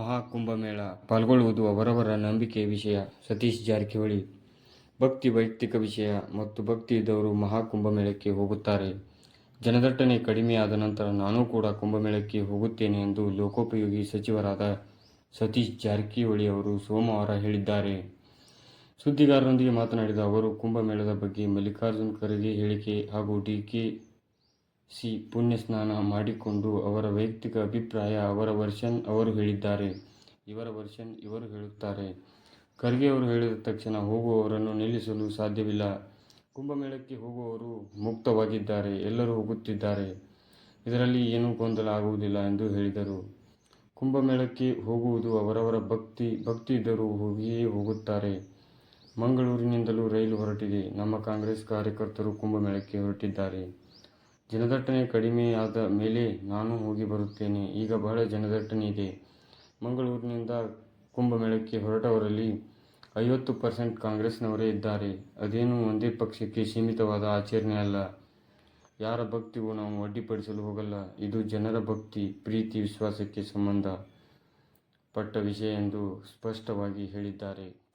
ಮಹಾಕುಂಭಮೇಳ ಪಾಲ್ಗೊಳ್ಳುವುದು ಅವರವರ ನಂಬಿಕೆ ವಿಷಯ. ಸತೀಶ್ ಜಾರಕಿಹೊಳಿ, ಭಕ್ತಿ ವೈಯಕ್ತಿಕ ವಿಷಯ ಮತ್ತು ಭಕ್ತಿ ಇದ್ದವರು ಮಹಾಕುಂಭಮೇಳಕ್ಕೆ ಹೋಗುತ್ತಾರೆ. ಜನದಟ್ಟಣೆ ಕಡಿಮೆಯಾದ ನಂತರ ನಾನೂ ಕೂಡ ಕುಂಭಮೇಳಕ್ಕೆ ಹೋಗುತ್ತೇನೆ ಎಂದು ಲೋಕೋಪಯೋಗಿ ಸಚಿವರಾದ ಸತೀಶ್ ಜಾರಕಿಹೊಳಿ ಅವರು ಸೋಮವಾರ ಹೇಳಿದ್ದಾರೆ. ಸುದ್ದಿಗಾರರೊಂದಿಗೆ ಮಾತನಾಡಿದ ಅವರು, ಕುಂಭಮೇಳದ ಬಗ್ಗೆ ಮಲ್ಲಿಕಾರ್ಜುನ್ ಖರ್ಗೆ ಹೇಳಿಕೆ ಹಾಗೂ ಡಿಕೆಶಿ ಪುಣ್ಯಸ್ನಾನ ಮಾಡಿಕೊಂಡು ಅವರ ವೈಯಕ್ತಿಕ ಅಭಿಪ್ರಾಯ, ಅವರ ವರ್ಷನ್ ಅವರು ಹೇಳಿದ್ದಾರೆ, ಇವರ ವರ್ಷನ್ ಇವರು ಹೇಳುತ್ತಾರೆ. ಖರ್ಗೆ ಅವರು ಹೇಳಿದ ತಕ್ಷಣ ಹೋಗುವವರನ್ನು ನಿಲ್ಲಿಸಲು ಸಾಧ್ಯವಿಲ್ಲ. ಕುಂಭಮೇಳಕ್ಕೆ ಹೋಗುವವರು ಮುಕ್ತವಾಗಿದ್ದಾರೆ, ಎಲ್ಲರೂ ಹೋಗುತ್ತಿದ್ದಾರೆ. ಇದರಲ್ಲಿ ಏನೂ ಗೊಂದಲ ಆಗುವುದಿಲ್ಲ ಎಂದು ಹೇಳಿದರು. ಕುಂಭಮೇಳಕ್ಕೆ ಹೋಗುವುದು ಅವರವರ ಭಕ್ತಿ ಭಕ್ತಿ ಇದ್ದರೂ ಹೋಗಿಯೇ ಹೋಗುತ್ತಾರೆ. ಮಂಗಳೂರಿನಿಂದಲೂ ರೈಲು ಹೊರಟಿದೆ. ನಮ್ಮ ಕಾಂಗ್ರೆಸ್ ಕಾರ್ಯಕರ್ತರು ಕುಂಭಮೇಳಕ್ಕೆ ಹೊರಟಿದ್ದಾರೆ. ಜನದಟ್ಟಣೆ ಕಡಿಮೆಯಾದ ಮೇಲೆ ನಾನು ಹೋಗಿ ಬರುತ್ತೇನೆ. ಈಗ ಬಹಳ ಜನದಟ್ಟಣೆ ಇದೆ. ಮಂಗಳೂರಿನಿಂದ ಕುಂಭಮೇಳಕ್ಕೆ ಹೊರಟವರಲ್ಲಿ ಐವತ್ತು ಪರ್ಸೆಂಟ್ ಕಾಂಗ್ರೆಸ್ನವರೇ ಇದ್ದಾರೆ. ಅದೇನು ಒಂದೇ ಪಕ್ಷಕ್ಕೆ ಸೀಮಿತವಾದ ಆಚರಣೆ ಅಲ್ಲ. ಯಾರ ಭಕ್ತಿಗೂ ನಾವು ಅಡ್ಡಿಪಡಿಸಲು ಹೋಗಲ್ಲ. ಇದು ಜನರ ಭಕ್ತಿ, ಪ್ರೀತಿ, ವಿಶ್ವಾಸಕ್ಕೆ ಸಂಬಂಧ ಪಟ್ಟ ವಿಷಯ ಎಂದು ಸ್ಪಷ್ಟವಾಗಿ ಹೇಳಿದ್ದಾರೆ.